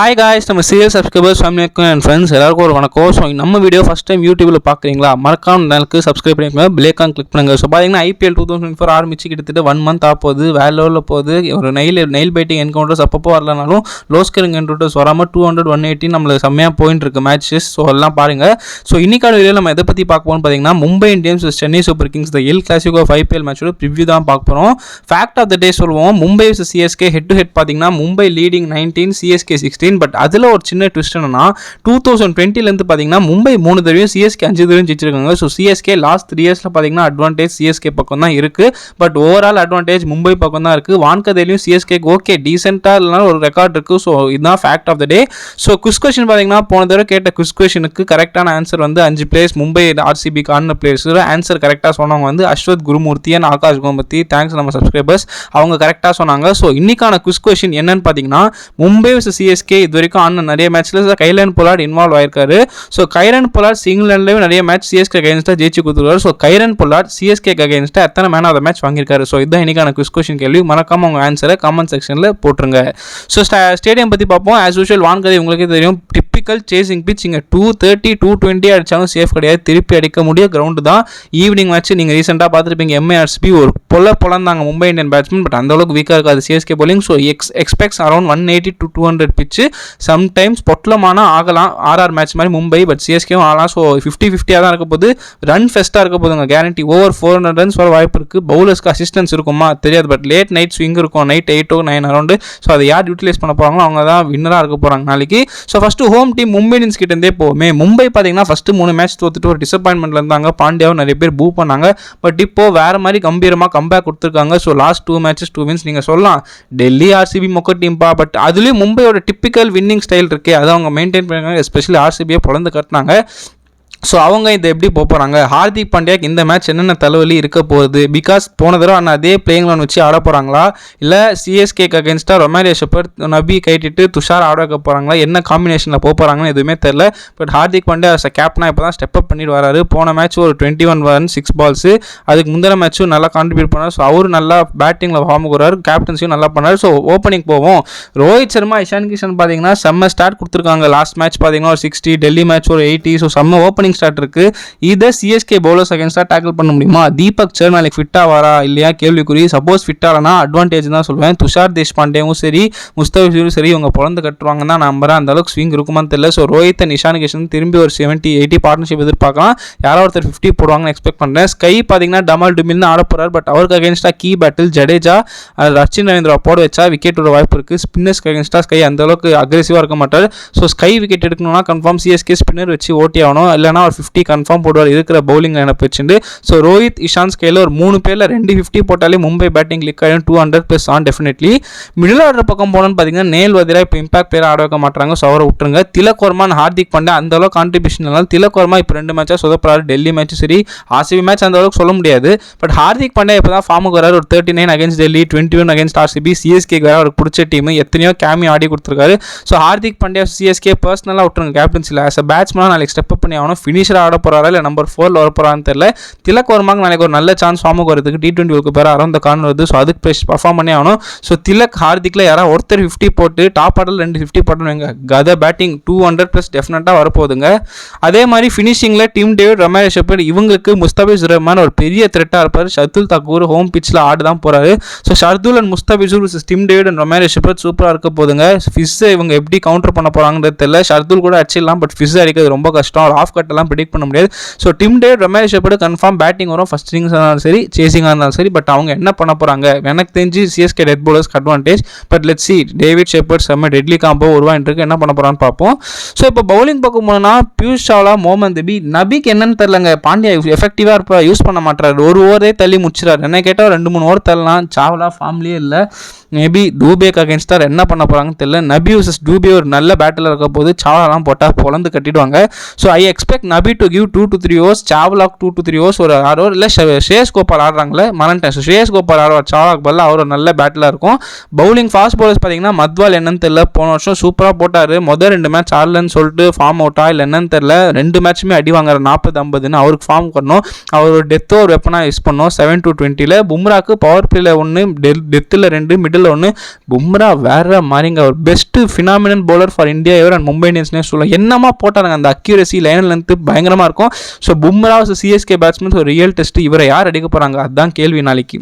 Hi guys நம்ம serial subscribers ஃபேமிலிக்கும் and friends எல்லாருக்கும் ஒரு வணக்கம். ஸோ நம்ம வீடியோ ஃபஸ்ட் டைம் யூடியூப்பில் பார்க்குறீங்களா மறக்காம சேனலுக்கு சப்ஸ்கிரைப் பண்ணிக்கோங்க. பிளேக்கான் கிளிக் பண்ணுங்க. ஸோ பார்த்தீங்கன்னா ஐபிஎல் டூ தௌசண்ட் ஃபோர் ஆரம்பிச்சு கிட்டத்தட்ட ஒன் மந்த் ஆக போகுது வேற லெவலில் போகுது. ஒரு நெயில் நெயில் பைட்டிங் என்கவுண்டர்ஸ் அப்பப்போ வரலனாலும் லோஸ்கரிங் என்கவுண்டர்ஸ் வராமல் டூ ஹண்ட்ரட் ஒன் எயிட்டி நம்மளுக்கு செம்மையாக போயிட்டு இருக்கு மேட்சஸ் ஸோ எல்லாம் பாருங்கள் ஸோ இன்னைக்கான வீடியோ நம்ம எதை பற்றி பார்க்க போகிறோம் பார்த்தீங்கன்னா Mumbai Indians Chennai super kings the El classic of IPL மேட்சோட ரிவ்யூ தான் பார்க்க போகிறோம் ஃபேக்ட் ஆஃப் த டே சொல்லுவோம். Mumbai CSK head to head பார்த்தீங்கன்னா Mumbai leading nineteen CSK sixteen but அதில் ஒரு சின்ன ட்விஸ்ட் என்னன்னா டூ தௌசண்ட் டுவெண்ட்டிலேருந்து பார்த்தீங்கன்னா மும்பை மூணு தடவையும் சிஎஸ்கே அஞ்சு தடவையும் ஜெயிச்சிருக்காங்க. ஸோ சிஎஸ்கே லாஸ்ட் த்ரீ இயர்ஸில் பார்த்தீங்கன்னா அட்வான்டேஜ் சிஎஸ்கே பக்கம் தான் இருக்குது பட் ஓவரால் அட்வான்டேஜ் மும்பை பக்கம் தான் இருக்குது வான்கதையிலையும் சிஎஸ்கேக்கு ஓகே டீசெண்டாக இல்லைனா ஒரு ரெக்கார்ட் இருக்குது ஸோ இதுதான் fact of the day so quiz question பார்த்தீங்கன்னா போன தடவை கேட்ட குஸ் கொஷனுக்கு கரெக்டான ஆன்சர் வந்து அஞ்சு பிளேஸ் மும்பை ஆர்சிபிக்கு ஆன பிளேஸ் ஆன்சர் கரெக்டாக சொன்னவங்க வந்து அஸ்வத் குருமூர்த்தி அண்ட் ஆகாஷ் கோமதி. தேங்க்ஸ் நம்ம சப்ஸ்கிரைபர்ஸ் அவங்க கரெக்டாக சொன்னாங்க. ஸோ இன்னைக்கான குஸ் கொஷின் என்னன்னு பார்த்தீங்கன்னா மும்பை சிஎஸ்கே இது வரைக்கும் ஆன நிறைய மேட்ச்சில் கைலன் பொலாட் இன்வால்வ் ஆயிருக்காரு. ஸோ கைரன் பொலாட் சிங்கிலாண்ட்லேயும் நிறைய மேட்ச் சிஎஸ்கே அகைன்ஸ்டாக ஜெயிச்சு கொடுத்துருவாரு ஸோ கைரன் பொலாட் சிஎஸ்கே அகைன்ஸ்டாக எத்தனை மேன் அதை மேட்ச் வாங்கியிருக்காரு? ஸோ இதுதான் இன்னைக்கான குஸ் கொஸ்டின் கேள்வி. மறக்காம உங்கள் ஆன்சரை கமெண்ட் செக்ஷனில் போட்டுருங்க. ஸோ ஸ்டேடியம் பற்றி பார்ப்போம். ஆஸ் யூஷுவல் வான்கதை உங்களுக்கே தெரியும். டிப்பிக்கல் சேசிங் பிச் இங்கே டூ தேர்ட்டி டூ டுவெண்ட்டி அடித்தாலும் சேஃப் கிடையாது. திருப்பி அடிக்க முடியும் கிரவுண்டு தான். ஈவினிங் மேட்ச் நீங்கள் ரீசெண்டாக பார்த்துருப்பீங்க எம்ஏஆர்சிபி ஒரு பொல பொலந்தாங்க மும்பை இந்தியன் பேட்ஸ்மேன் பட் அந்த அளவுக்கு வீக்காக இருக்காது. CSK bowling so ex expects around one eighty to two hundred pitch sometimes பொட்டலமான ஆகலாம். ஆர்ஆர் மேட்ச் மாதிரி மும்பை பட் சிஎஸ்கேவும் ஆகலாம். ஸோ ஃபிஃப்டி ஃபிஃப்டியாக தான் இருக்க போது ரன் ஃபெஸ்ட்டாக இருக்க போதுங்க guarantee over four hundred runs வர வாய்ப்பு இருக்குது பவுலர்ஸ்க்கு அசிஸ்டன்ஸ் இருக்குமா? தெரியாது. பட் லேட் நைட் ஸ்விங் இருக்கும். Night eight o nine around so அதை யார் யூட்டிலைஸ் பண்ண போகிறாங்களோ அவங்க தான் வின்னராக இருக்க போகிறாங்க நாளைக்கு. So first home team Mumbai Indians கிட்ட இருந்தே போவோமே. மும்பை பார்த்தீங்கன்னா ஃபஸ்ட்டு மூணு மேட்ச் தோத்துட்டு ஒரு டிசப்பாயின்மெண்ட்ல இருந்தாங்க. பாண்டியாவும் நிறைய பேர் பூ பண்ணாங்க. பட் இப்போ வேற மாதிரி கம்பீரமாக கம்பேக் கொடுத்துருக்காங்க. So last two matches two wins நீங்கள் சொல்லலாம். டெல்லி ஆர்சிபி மொக்க டீம்பா பட் அதுலேயும் மும்பையோட டிப்பிக்கல் வின்னிங் ஸ்டைல் இருக்கே. அதை அவங்க மெயின்டைன் பண்ணிருக்காங்க. எஸ்பெஷலி ஆர்சிபியை பிறந்து கட்டினாங்க. ஸோ அவங்க இதை எப்படி போக போகிறாங்க ஹார்திக் பாண்டியாக்கு இந்த மேட்ச் என்னென்ன தலைவலி இருக்க போகுது? பிகாஸ் போன தடவை ஆனால் அதே பிளேயிங் லோன் வச்சு ஆட போகிறாங்களா இல்லை சிஎஸ்கேக்கு அகேன்ஸ்டாக ரொமாரியா ஷெப்பர் நபி கைட்டிட்டு துஷார் ஆட வைக்க போகிறாங்களா என்ன காம்பினேஷனில் போக போகிறாங்கன்னு எதுவுமே தெரில பட் ஹார்திக் பாண்டியா அஸ் கேப்டனாக இப்போ தான் ஸ்டெப் அப் பண்ணிட்டு வராரு. போன மேட்ச் ஒரு twenty one run six balls அதுக்கு முந்தின மேட்ச்சும் நல்லா கான்ட்ரிபியூட் பண்ணார். ஸோ அவரும் நல்லா பேட்டிங்கில் ஃபார்ம் வராரு கேப்டன்சியும் நல்லா பண்ணார். ஸோ ஓப்பனிங் போவோம். ரோஹித் சர்மா இஷான் கிஷன் பார்த்தீங்கன்னா செம்ம ஸ்டார்ட் கொடுத்துருக்காங்க. லாஸ்ட் மேட்ச் பார்த்தீங்கன்னா ஒரு சிக்ஸ்டி டெல்லி மேட்ச் ஒரு எயிட்டி ஸோ செம்ம ஓப்பனிங் ஸ்டார்ட் இருக்கு. இதை சிஎஸ்கே பவுலர்ஸ் அகேன்ஸ்டாக டேக்கிள் பண்ண முடியுமா? தீபக் சர் நாளைக்கு ஃபிட் ஆவாரா? இல்லையா? கேள்விக்குறி. சப்போஸ் ஃபிட் ஆகலனா அட்வான்டேஜ் தான் சொல்லுவேன். துஷார் தேஷ்பாண்டேவும் சரி முஸ்தபிஷும் சரி இவங்க பிறந்து கட்டுவாங்க தான் நம்புறேன். அந்த அளவுக்கு ஸ்விங் இருக்குமான்னு தெரியல. ஸோ ரோஹித் அண்ட் இஷான் கிஷன் திரும்பி ஒரு செவன்ட்டி எயிட்டி பார்ட்னர்ஷிப் எதிர்பார்க்கலாம். யாரோ ஒருத்தர் ஃபிஃப்டி போடுவாங்கன்னு எக்ஸ்பெக்ட் பண்ணுறேன் ஸ்கை பார்த்தீங்கன்னா டமால் டுமில்னு ஆட போறார். பட் அவருக்கு அகேன்ஸ்டாக கீ பேட்டில் ஜடேஜா ரச்சின் ரவீந்திரா போட வச்சா விக்கெட் விட வாய்ப்பு இருக்குது ஸ்பின்னர்ஸ்க்கு அகேன்ஸ்டாக ஸ்கை அந்த அளவுக்கு அக்ரெசிவாக இருக்க மாட்டார். ஸோ ஸ்கை விக்கெட் எடுக்கணும்னா கன்ஃபார்ம் சிஎஸ்கே ஸ்பின்னர் வச்சு ஓட்டி ஆகணும். இல்லைனா ஒரு ஃபிஃப்டி கன்ஃபார்ம் போடுவார். இருக்கிற பவுலிங் லைனப் வச்சுட்டு ஸோ ரோஹித் இஷான் ஸ்கேல ஒரு மூணு பேரில் ரெண்டு ஃபிஃப்டி போட்டாலே மும்பை பேட்டிங் லிக் ஆகிடும் two hundred plus on definitely middle order பக்கம் போனோம்னு பார்த்தீங்கன்னா நேல் வதிரா இப்போ இம்பாக்ட் பேர் ஆட வைக்க மாட்டாங்க ஸோ அவரை விட்டுருங்க. திலக் வர்மான் ஹார்திக் பாண்டே அந்த அளவுக்கு கான்ட்ரிபியூஷன் இல்லைனாலும் திலக் வர்மா இப்போ ரெண்டு மேட்சாக சொதப்படுறாரு டெல்லி மேட்சும் சரி ஆர்சிபி மேட்ச் அந்த அளவுக்கு சொல்ல முடியாது. பட் ஹார்திக் பாண்டே இப்போ தான் ஃபார்முக்கு வராரு. ஒரு thirty nine against Delhi twenty one against RCB CSK வேறு அவருக்கு பிடிச்ச டீம் எத்தனையோ கேமி ஆடி கொடுத்துருக்காரு. ஸோ ஹார்திக் பாண்டே சிஎஸ்கே பர்சனலாக விட்டுருங்க கேப்டன்சியில் ஆஸ் அ பேட்ஸ்மேனாக நாளைக்கு ஸ்டெப் அப் பண்ணி ஆகணும். ஃபினிஷர் ஆட போகிறாரா இல்லை நம்பர் ஃபோரில் வர போகிறான்னு தெரியல. திலக் வர்மாக்கு நாளைக்கு ஒரு நல்ல சான்ஸ் ஃபார்முக்கு வரதுக்கு டி டுவெண்ட்டி ஒர்க்கு பேர் அரௌண்ட் கான் வருது. ஸோ அதுக்கு பெஸ்ட் பர்ஃபார்ம் பண்ணி ஆகணும். ஸோ திலக் ஹார்திக்கில் யாராவது ஒருத்தர் ஃபிஃப்டி போட்டு டாப் ஆர்டர் ரெண்டு ஃபிஃப்டி போட்டணும் எங்கள் கதை பேட்டிங் டூ ஹண்ட்ரட் ப்ளஸ் டெஃபினட்டாக வரப்போகுதுங்க. அதே மாதிரி ஃபினிஷிங்கில் டீம் டேவிட் ரமேஷ் ஷெப்பர் இவங்களுக்கு முஸ்தபிஸ் ரஹ்மான் ஒரு பெரிய த்ரெட்டாக இருப்பார். ஷர்துல் தக்கூர் ஹோம் பிச்சில் ஆடு தான் போகிறாரு so Shardul and Mustafizur Tim David and Romario Shepherd சூப்பராக இருக்க போதுங்க ஃபிஸ்ஸை இவங்க எப்படி கவுண்டர் பண்ண போகிறாங்கன்றது தெரியல. ஷர்துல் கூட அடிச்சிடலாம் பட் ஃபிஸ் அடிக்கிறது ரொம்ப கஷ்டம். ஆஃப் கட்டெல்லாம் எல்லாம் ப்ரிடிக் பண்ண முடியாது. ஸோ டிம் டே ரமேஷ் ஷெப்பர்டு கன்ஃபார்ம் பேட்டிங் வரும். ஃபஸ்ட் இன்னிங்ஸ் இருந்தாலும் சரி சேசிங்காக இருந்தாலும் சரி பட் அவங்க என்ன பண்ண போகிறாங்க எனக்கு தெரிஞ்சு CSK death போலர்ஸ்க்கு advantage but let see David Shepherd செம்ம டெட்லி காம்போ உருவாயிட்டு என்ன பண்ண போகிறான்னு பார்ப்போம். ஸோ இப்போ பவுலிங் பார்க்க போனோம்னா பியூஷ் சாவ்லா மோமன் நபி நபிக்கு என்னன்னு தெரிலங்க பாண்டியா எஃபெக்டிவாக இருப்பா யூஸ் பண்ண மாட்டாரு ஒரு ஓவரே தள்ளி முடிச்சிடாரு என்ன கேட்டால் ரெண்டு மூணு ஓவர் தள்ளலாம். சாவ்லா ஃபார்ம்லேயே இல்லை. மேபி டூபேக்கு அகேன்ஸ்டார் என்ன பண்ண போகிறாங்கன்னு தெரியல. நபி வர்சஸ் டூபே ஒரு நல்ல பேட்டில் இருக்க போது சாவ்லாலாம் போட்டால் பொழந்து கட்டிடுவாங்க. So I expect Nabi to give two to three overs சாவ்லாக் two to three overs ஒரு ஆடுவார் இல்லை ஸ்ரேயஸ் கோபால் ஆடுறாங்களே மறந்துட்டேன் ஸோ கோபால் ஆடுவார் சாவ்லாக் பல்ல அவர் ஒரு நல்ல பேட்டிலாக இருக்கும். பவுலிங் ஃபாஸ்ட் பவுலர்ஸ் பார்த்தீங்கன்னா மத்வால் என்னன்னு தெரியல போன வருஷம் சூப்பராக போட்டார். முதல் ரெண்டு மேட்ச் ஆடலன்னு சொல்லிட்டு ஃபார்ம் அவுட்டா இல்லை என்னன்னு தெரியல ரெண்டு மேட்ச்சுமே அடி வாங்குற நாற்பது ஐம்பதுன்னு அவருக்கு ஃபார்ம் பண்ணணும் அவர் ஒரு டெத்தோ ஒரு வெப்பனாக யூஸ் பண்ணோம் செவன் டு டுவெண்ட்டியில் பும்ராக்கு பவர் பிளேல ஒன்று டெத்தில் ரெண்டு மிடில் ஒன்று பும்ரா வேற மாதிரிங்க ஒரு best phenomenal bowler for India ever and Mumbai இந்தியன்ஸ்னே சொல்லலாம். என்னமா போட்டாருங்க அந்த அக்யூரசி லைன் லென்த்து பயங்கரமாக இருக்கும். ஸோ பும்ரா சிஎஸ்கே பேட்ஸ்மேன் ஒரு ரியல் டெஸ்ட் இவரை யார் அடிக்க போகிறாங்க அதுதான் கேள்வி நாளைக்கு.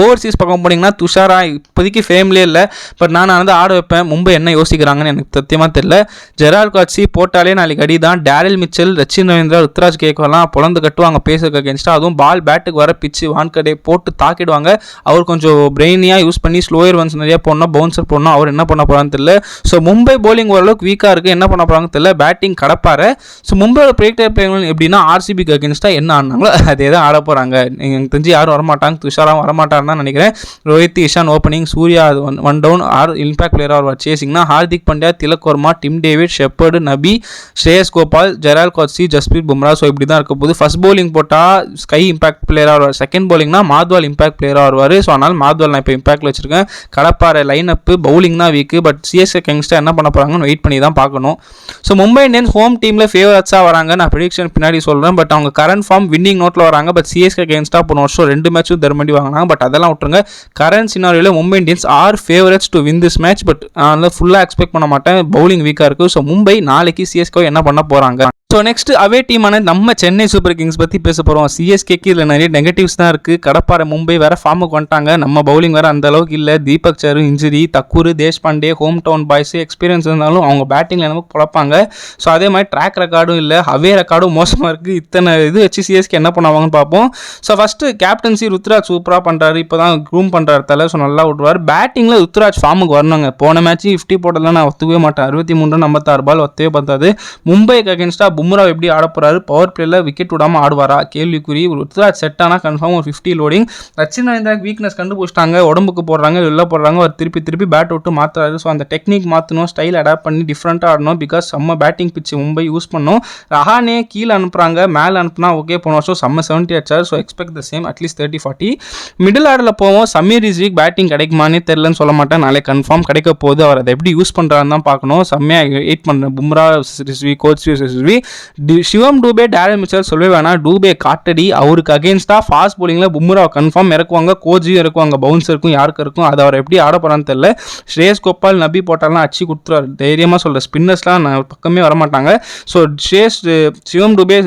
ஓவர்சீஸ் பக்கம் போனீங்கன்னா துஷாரா இப்போதைக்கு ஃபேம்லேயே இல்லை. பட் நான் வந்து ஆட வைப்பேன். மும்பை என்ன யோசிக்கிறாங்கன்னு எனக்கு சத்தியமாக தெரியல. ஜெரால் காட்சி போட்டாலே நாளைக்கு அடி தான் டேரில் மிச்சல் ரச்சின் ரவீந்திரா ருத்ராஜ் கேக்கோலாம் பொழந்து கட்டுவாங்க பேசுறதுக்கு அகேன்ஸ்டாக அதுவும் பால் பேட்டுக்கு வர பிச்சு வான்கடை போட்டு தாக்கிடுவாங்க. அவர் கொஞ்சம் பிரெயினியாக யூஸ் பண்ணி ஸ்லோயர் ஒன்ஸ் நிறைய போடணும் பவுன்சர் போடணும். அவர் என்ன பண்ண போகிறான்னு தெரியல. ஸோ மும்பை போலிங் ஓரளவுக்கு வீக்காக இருக்குது என்ன பண்ண போகிறாங்கன்னு தெரியல. பேட்டிங் கடப்பாரு ஸோ மும்பையோட பிரேக்டர் பிளேயர்கள் எப்படின்னா ஆர்சிபிக்கு அகேன்ஸ்டாக என்ன ஆனாங்களோ அதே தான் ஆட போகிறாங்க எனக்கு தெரிஞ்சு யாரும் வரமாட்டாங்க. துஷாராவும் வரமாட்டாங்க. தான் நினைக்கிறேன். ரோஹித் இஷான் ஓப்பனிங் சூர்யா அது one one down or impact player or சேசிங்னா Hardik Pandya Tilak Varma Tim David Shepherd Nabi Shreyas Gopal Gerald Coetzee Jasprit Bumrah. So இப்படி தான் இருக்க போது ஃபர்ஸ்ட் bowling போட்டால் ஸ்கை இம்பாக்ட் பிளேயராக வருவார். செகண்ட் பவுலிங்னா மாத்வால் இம்பாக்ட் பிளேயராக வருவார். ஸோ அதனால் மாத்வால் நான் இப்போ இம்பாக்டில் வச்சிருக்கேன். கடப்பாறை லைன் அப்பு பவுலிங் தான் வீக்கு பட் சிஎஸ்கே கிங்ஸ்டர் என்ன பண்ண போகிறாங்கன்னு வெயிட் பண்ணி தான் பார்க்கணும். ஸோ மும்பை இந்தியன்ஸ் ஹோம் டீமில் ஃபேவரட்ஸாக வராங்க. நான் ப்ரிடிக்ஷன் பின்னாடி சொல்கிறேன் பட் அவங்க கரண்ட் ஃபார்ம் வின்னிங் நோட்டில் வராங்க. பட் சிஎஸ்கே கேங்ஸ்டாக போன வருஷம் ரெண்டு மேட்சும் தர்மண்டி வாங்கினாங்க. பட் அதெல்லாம் விட்டுருங்க. Current சினாரியில் Mumbai Indians are favourites to win this match but நான் ஃபுல்லாக எக்ஸ்பெக்ட் பண்ண மாட்டேன். பவுலிங் வீக்காக இருக்குது ஸோ மும்பை நாளைக்கு சிஎஸ்கோ என்ன பண்ண போகிறாங்க ஸோ நெக்ஸ்ட் அவே டீமான நம்ம சென்னை சூப்பர் கிங்ஸ் பற்றி பேச போகிறோம் சிஎஸ்கேக்கு இதில் நிறைய நெகட்டிவ்ஸ் தான் இருக்குது கடப்பாறை மும்பை வேறு ஃபார்முக்கு வந்துட்டாங்க. நம்ம பவுலிங் வேறு அந்த அளவுக்கு இல்லை. தீபக் சரு injury Thakur Deshpande home town boys experience இருந்தாலும் அவங்க பேட்டிங்கில் நமக்கு குழப்பாங்க ஸோ அதே மாதிரி ட்ராக் ரெக்கார்டும் இல்லை. அவே ரெக்கார்டும் மோசமாக இருக்குது இத்தனை இது வச்சு சிஎஸ்கே என்ன பண்ணுவாங்கன்னு பார்ப்போம். ஸோ ஃபஸ்ட்டு கேப்டன்சி ருத்ராஜ் சூப்பராக பண்ணுறாரு இப்போ தான் க்ரூம் பண்ணுறாரு தலை. ஸோ நல்லா விட்ருவார் பேட்டிங்கில் ருத்ராஜ் ஃபார்முக்கு வரணுங்க. போன மேட்ச் ஃபிஃப்டி போட்டதெல்லாம் நான் ஒத்துக்கவே மாட்டேன். அறுபத்தி மூணு ரன் ஐம்பத்தாறு பால் ஒத்தவே பார்த்தாது மும்பைக்கு அகேன்ஸ்டாக பும்ரா எப்படி ஆட பவர் பிளேல விக்கெட் விடாமல் ஆடுவாரா? கேள்விக்குறி. ருத்ராஜ் செட் ஆனால் கன்ஃபார்ம் ஒரு ஃபிஃப்டி லோடிங் ரச்சின் ரவீந்திராக்கு வீக்னஸ் கண்டுபிடிச்சிட்டாங்க. உடம்புக்கு போடுறாங்க வெளில போடுறாங்க. அவர் திருப்பி திருப்பி பேட் விட்டு மாத்துறாரு. ஸோ அந்த டெக்னிக் மாற்றணும் ஸ்டைல் அடாப்ட் பண்ணி டிஃப்ரெண்ட்டாக ஆடணும். பிகாஸ் செம்ம பேட்டிங் பிச்சு மும்பை யூஸ் பண்ணும். ரஹானே கீழே அனுப்புறாங்க. மேலே அனுப்புனா ஓகே போன வருஷம் செம்ம செவன்ட்டி அடிச்சார். So expect the same at least thirty forty middle ஆர்டரில் போவோம். சமீர் ரிஸ்விக் பேட்டிங் கிடைக்குமானே தெரிலன்னு சொல்ல மாட்டேன். நாளை கன்ஃபார்ம் கிடைக்க போகுது. அவர் அதை எப்படி யூஸ் பண்ணுறாருன்னு தான் பார்க்கணும். செம்மையாக எயிட் பண்ணுறேன் Bumrah Rizvi coach Rizvi Shivam Dube Daryl Mitchell சொல்லவே வேணாம். டூபே காட்டடி அவருக்கு அகேன்ஸ்டாக ஃபாஸ்ட் போலிங்கில் பும்ரா கன்ஃபார்ம் இறக்குவாங்க. கோஜியும் இறக்குவாங்க. பவுன்சருக்கும் யாருக்கு இருக்கும்? அதை அவர் எப்படி ஆட போகிறான்னு தெரியல. ஸ்ரேஸ் கோபால் நபி போட்டாலாம் அச்சு கொடுத்துருவார். தைரியமாக சொல்கிற ஸ்பின்னர்ஸ்லாம் நான் பக்கமே வரமாட்டாங்க ஸோ ஷேஸ் சிவம் டூபே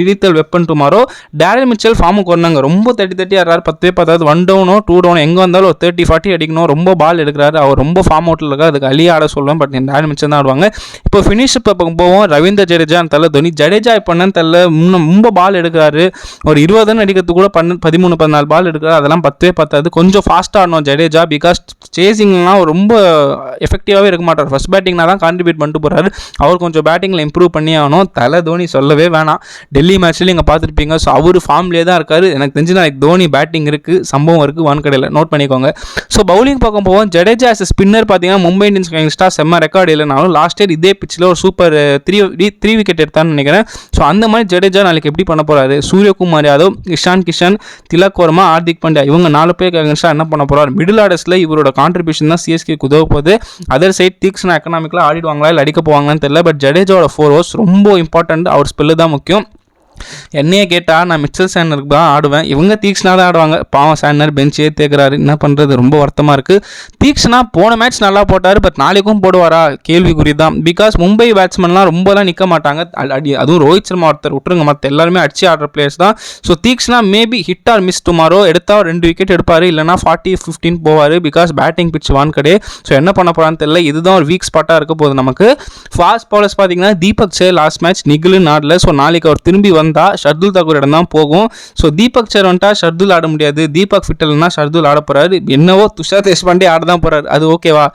விதித்தல் வெப்பன் டுமாரோ டேரல் மிச்சல் ஃபார்முக்கு வந்தாங்க ரொம்ப தட்டி தட்டி ஆடுறாரு. பத்தே பத்தாவது ஒன் டவுனோ டூ டவுனோ எங்கே வந்தாலும் ஒரு தேர்ட்டி ஃபார்ட்டி அடிக்கணும். ரொம்ப பால் எடுக்கிறாரு. அவர் ரொம்ப ஃபார்ம் அவுட்டில் இருக்கார். அதுக்கு அலி ஆட சொல்லுவேன் பட் டேரல் மிச்சல் தான் ஆடுவாங்க. இப்போ ஃபினிஷ் இப்போ போவோம். ரவீந்திர ஜடேஜா ஜடேஜான்னு தோனி ஜடேஜா இப்போ என்னன்னு தெரில ரொம்ப பால் எடுக்கிறாரு. ஒரு இருபது ரன் அடிக்கிறதுக்கு கூட பண்ண பதிமூணு பதினாலு பால் எடுக்கிறார். அதெல்லாம் பத்தவே பத்தாது. கொஞ்சம் ஃபாஸ்ட்டாக ஆடணும் ஜடேஜா பிகாஸ் சேசிங்லாம் ரொம்ப எஃபெக்டிவாகவே இருக்க மாட்டார். ஃபர்ஸ்ட் பேட்டிங்னா தான் கான்ட்ரிபியூட் பண்ணிட்டு போகிறாரு அவர் கொஞ்சம் பேட்டிங்கில் இம்ப்ரூவ் பண்ணி ஆகணும். தலை தோனி சொல்லவே வேணாம். டெல்லி மேட்ச்லேயும் நீங்கள் பார்த்துருப்பீங்க. ஸோ அவர் ஃபார்ம்லேயே தான் இருக்கார். எனக்கு தெரிஞ்சு நாளைக்கு தோனி பேட்டிங் இருக்குது சம்பவம் இருக்குது வான்கடையில் நோட் பண்ணிக்கோங்க. ஸோ பவுலிங் பக்கம் போவோம். ஜடேஜா அஸ் ஸ்பின்னர் பார்த்தீங்கன்னா மும்பை இந்தியன்ஸ் கேங்ஸ்டா செம்ம ரெக்கார்டு இல்லைனாலும் லாஸ்ட் இயர் இதே பிச்சில் ஒரு சூப்பர் த்ரீ த்ரீ விக்கெட் எடுத்தான்னு நினைக்கிறேன். ஸோ அந்த மாதிரி ஜடேஜா நாளைக்கு எப்படி பண்ண போகிறாரு சூரியகுமார் யாதவ் இஷான் கிஷன் திலக் வர்மா ஹார்திக் பாண்டியா இவங்க நாலு பேர் அகேன்ஸ்டாக என்ன பண்ண போகிறார் மிடில் ஆர்டர்ஸில் இவரோட கான்ட்ரிபியூஷன் தான் சிஎஸ்கே உதவ போகுது. அதர் சைட் தீக்ஷனா எக்கனாமிக்கலாக ஆடிடுவாங்களா இல்லை அடிக்க போவாங்களான்னு தெரியல பட் ஜடேஜாவோட ஃபோர் ஓவர்ஸ் ரொம்ப இம்பார்ட்டன்ட் அவர் ஸ்பெல்லு தான் முக்கியம். என்னையே கேட்டால் நான் மிச்சல் சேனருக்கு தான் ஆடுவேன். இவங்க தீக்ஷனா தான் ஆடுவாங்க. பாவம் சேனர் பெஞ்சே தேக்குறாரு என்ன பண்ணுறது ரொம்ப வருத்தமாக இருக்குது தீக்ஷனா போன மேட்ச் நல்லா போட்டார் பட் நாளைக்கும் போடுவாரா? கேள்விக்குறி தான் பிகாஸ் மும்பை பேட்ஸ்மேன்லாம் ரொம்பலாம் நிற்க மாட்டாங்க. அடி அதுவும் ரோஹித் சர்மா ஒருத்தர் விட்டுருங்க மற்ற எல்லாருமே அடிச்சு ஆடுற பிளேயர்ஸ் தான். So Theekshana maybe hit or miss tomorrow எடுத்தால் ஒரு ரெண்டு விக்கெட் எடுப்பார். இல்லைனா ஃபார்ட்டி ஃபிஃப்டின் போவார். Because batting pitch Wankhede. So என்ன பண்ண போகிறான்னு தெரியல. இதுதான் ஒரு வீக் ஸ்பாட்டாக இருக்க போகுது நமக்கு. ஃபாஸ்ட் பவுலர்ஸ் பார்த்தீங்கன்னா தீபக் சே லாஸ்ட் மேட்ச் நிகிலுன்னு ஆடல. ஸோ நாளைக்கு அவர் திரும்பி வந்து வந்தால் ஷர்துல் தாக்கூர் இடம் தான் போகும். ஸோ தீபக் சர் வந்துட்டா ஷர்துல் ஆட முடியாது. தீபக் ஃபிட்டல்னா ஷர்துல் ஆட போறாரு. என்னவோ துஷார் தேஷ்பாண்டே ஆட தான் போறாரு. அது ஓகேவா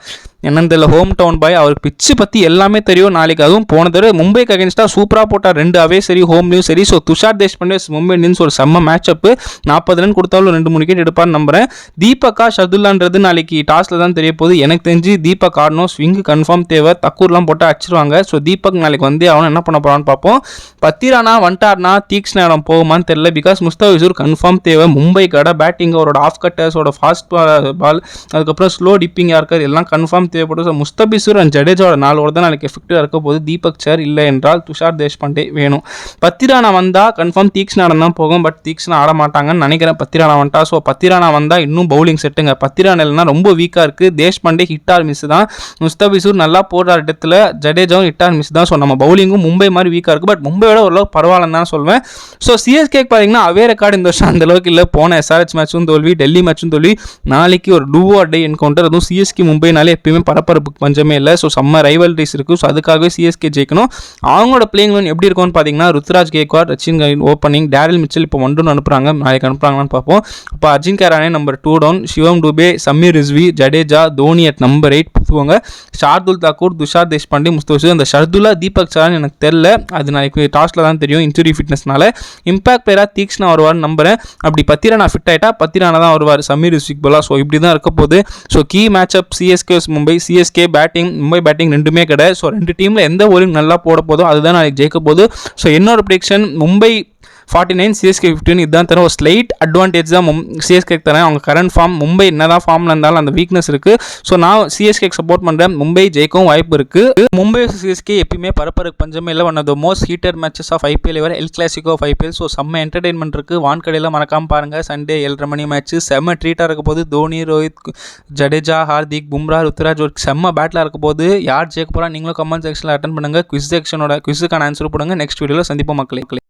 என்னன்னு தெரியல. ஹோம் டவுன் பாய் அவருக்கு பிச்சு பற்றி எல்லாமே தெரியும். நாளைக்கு அதுவும் போன தடவை மும்பைக்கு அகேன்ஸ்டாக சூப்பராக போட்டார். ரெண்டு அவே சரி ஹோம்லேயும் சரி. ஸோ துஷார் தேஷ்பாண்டே மும்பை இந்தியன்ஸ் ஒரு செம்ம மேட்சப்பு நாற்பது ரன் கொடுத்தாலும் ரெண்டு மூணு விக்கெட் எடுப்பார்னு நம்புகிறேன் தீபக்கா ஷதுல்லான்றது நாளைக்கு டாஸில் தான் தெரிய போகுது. எனக்கு தெரிஞ்சு தீபக் ஆடணும். ஸ்விங் கன்ஃபார்ம் தேவை. தக்கூர்லாம் போட்டு அடிச்சிருவாங்க ஸோ தீபக் நாளைக்கு வந்து அவன் என்ன பண்ண போகிறான்னு பார்ப்போம். பத்திரானா வண்டார்னா தீக்ஷ்ண இடம் போகுமான்னு தெரியல. பிகாஸ் முஸ்தாவிசூர் கன்ஃபார்ம் தேவை. மும்பை கடை பேட்டிங் அவரோட ஆஃப் கட்டர்ஸோட ஃபாஸ்ட் பால் அதுக்கப்புறம் ஸ்லோ டிப்பிங்காக இருக்கிறது எல்லாம் கன்ஃபார்ம் தேவைப்படும். ஸோ முஸ்தபிசூர் அண்ட் ஜடேஜாவோட நாலோட தான் நாளைக்கு எஃபெக்டிவாக இருக்க போது தீபக் சார் இல்லை என்றால் துஷார் தேஷ்பாண்டே வேணும். பத்திரானா வந்தால் கன்ஃபார்ம் தீக்ஷ்ணாடம் தான் போகும். பட் தீக்ஷ்ணா ஆட மாட்டாங்கன்னு நினைக்கிறேன். பத்திரானா வந்துட்டா ஸோ பத்திரானா வந்தால் இன்னும் பவுலிங் செட்டுங்க பத்திரானா இல்லைனா ரொம்ப வீக்காக இருக்குது தேஷ்பாண்டே ஹிட் ஆர் மிஸ் தான். முஸ்தபிசூர் நல்லா போடுற இடத்துல ஜடேஜாவும் ஹிட் ஆர் மிஸ் தான். ஸோ நம்ம பவுலிங்கும் மும்பை மாதிரி வீக்காக இருக்குது பட் மும்பையோட ஓரளவுக்கு பரவாயில்லன்னு தான் சொல்வேன். ஸோ சிஎஸ்கே பார்த்தீங்கன்னா அவே ரெக்கார்டு இந்த வருஷம் அந்த அளவுக்கு இல்லை. போன எஸ்ஆர்ஹெச் மேட்சும் தோல்வி டெல்லி மேட்சும் தோல்வி நாளைக்கு ஒரு டூவோ டே என்கவுண்டர் அதுவும் சிஎஸ்கே மும்பைனாலே எப்பயுமே பரபரப்புக்கு பஞ்சமே இல்லை. ஸோ செம்ம ரைவல்ரிஸ் இருக்குது ஸோ அதுக்காகவே சிஎஸ்கே ஜெயிக்கணும். அவங்களோட பிளேயிங் லோன் எப்படி இருக்கும்னு பார்த்தீங்கன்னா Ruturaj Gaikwad Rachin opening Daryl Mitchell இப்போ ஒன்று அனுப்புகிறாங்க நாளைக்கு அனுப்புறாங்களான்னு பார்ப்போம். இப்போ அர்ஜின் கேரானே number two down Shivam Dube Sameer Rizvi Jadeja Dhoni at number eight புதுவங்க Shardul Thakur Tushar Deshpande முஸ்தோசு அந்த ஷர்துல்லா தீபக் சார்னு எனக்கு தெரில அது நாளைக்கு டாஸில் தான் தெரியும் இன்ஜுரி ஃபிட்னஸ்னால இம்பாக்ட் பிளேயராக தீக்ஷ்ணா வருவார்னு நம்புறேன். அப்படி பத்திரானா ஃபிட் ஆகிட்டா பத்திரானா தான் வருவார். சமீர் ரிஸ்விக் போலா ஸோ இப்படி தான் இருக்க போகுது. So key match up CSK Mumbai CSK batting Mumbai batting ரெண்டுமே கிடையாது. ஸோ ரெண்டு டீமில் எந்த ஓலிங் நல்லா போட போதோ அதுதான் நாளைக்கு ஜெயிக்க போகுது. ஸோ என்னோட prediction Mumbai forty nine CSK fifteen இதுதான் தரும். ஒரு ஸ்லைட் அட்வான்டேஜ் தான் மும் சிஎஸ்கேக்கு தரேன். அவங்க கரண்ட் ஃபார்ம் மும்பை என்னதான் ஃபார்மில் இருந்தாலும் அந்த வீக்னஸ் இருக்குது ஸோ நான் சிஎஸ்கேக்கு சப்போர்ட் பண்ணுறேன் மும்பை ஜெயிக்கவும் வாய்ப்பு இருக்குது மும்பை சிஎஸ்கே எப்பயுமே பரப்பருக்கு பஞ்சமே இல்லை. One of the most heated matches of IPL வர El Clasico of IPL so செம்ம என்டர்டைன்மெண்ட் இருக்குது வான்கடையில் மறக்காம பாருங்கள் சண்டே ஏழரை மணி மேட்ச்சு செம்ம ட்ரீட்டாக இருக்க போது தோனி ரோஹித் ஜடேஜா ஹார்திக் பும்ரா ருத்ராஜ் ஒரு செம்ம பேட்டில் இருக்க போது யார் ஜெயிக்க போகிறா நீங்களும் கமெண்ட் செக்ஷனில் அட்டன் பண்ணுங்கள் குவிஸ் செக்ஷனோட குவிஸுக்கான ஆன்சர் போடுங்க. நெக்ஸ்ட் வீடியோவில் சந்திப்போம் மக்களே.